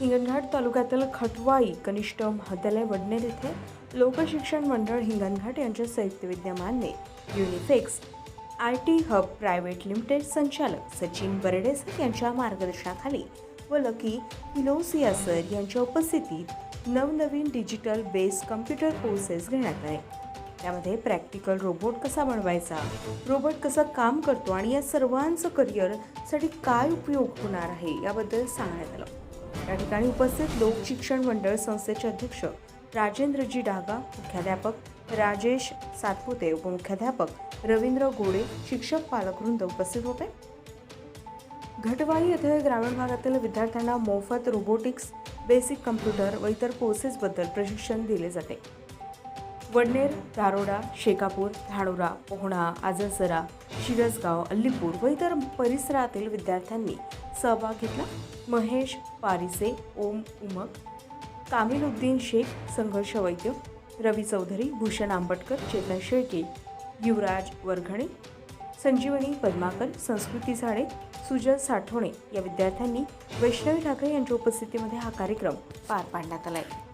हिंगणघाट तालुक्यातील खटवाई कनिष्ठ महाविद्यालय वडनेर येथे लोकशिक्षण मंडळ हिंगणघाट यांच्या संयुक्त विद्यमाने Unifex I T hub private limited संचालक सचिन बर्डेसर यांच्या मार्गदर्शनाखाली व लकी हिलोसिया सर यांच्या उपस्थितीत नवनवीन डिजिटल बेस कम्प्युटर कोर्सेस घेण्यात आले. त्यामध्ये प्रॅक्टिकल रोबोट कसा बनवायचा रोबोट कसं काम करतो आणि या सर्वांचं करिअरसाठी काय उपयोग होणार आहे याबद्दल सांगण्यात आलं. या ठिकाणी उपस्थित लोक शिक्षण मंडळ संस्थेचे अध्यक्ष राजेंद्रजी डागा मुख्याध्यापक राजेश सातपुते उपमुख्याध्यापक रवींद्र गोडे शिक्षक पालकवृंद उपस्थित होते. घटवाई येथे ग्रामीण भागातील विद्यार्थ्यांना मोफत रोबोटिक्स बेसिक कम्प्युटर व इतर कोर्सेसबद्दल प्रशिक्षण दिले जाते. वडनेर दारोडा शेकापूर धानोरा पोहणा आजरसरा शिरसगाव अल्लीपूर व इतर परिसरातील विद्यार्थ्यांनी सहभाग घेतला. महेश पारिसे ओम उमक कामिलुद्दीन शेख संघर्ष वैद्य रवी चौधरी भूषण आंबटकर चेतन शेळके युवराज वरघणे संजीवनी पद्माकर संस्कृती झाडे सुजल साठवणे या विद्यार्थ्यांनी वैष्णवी ठाकरे यांच्या उपस्थितीमध्ये हा कार्यक्रम पार पाडण्यात आला आहे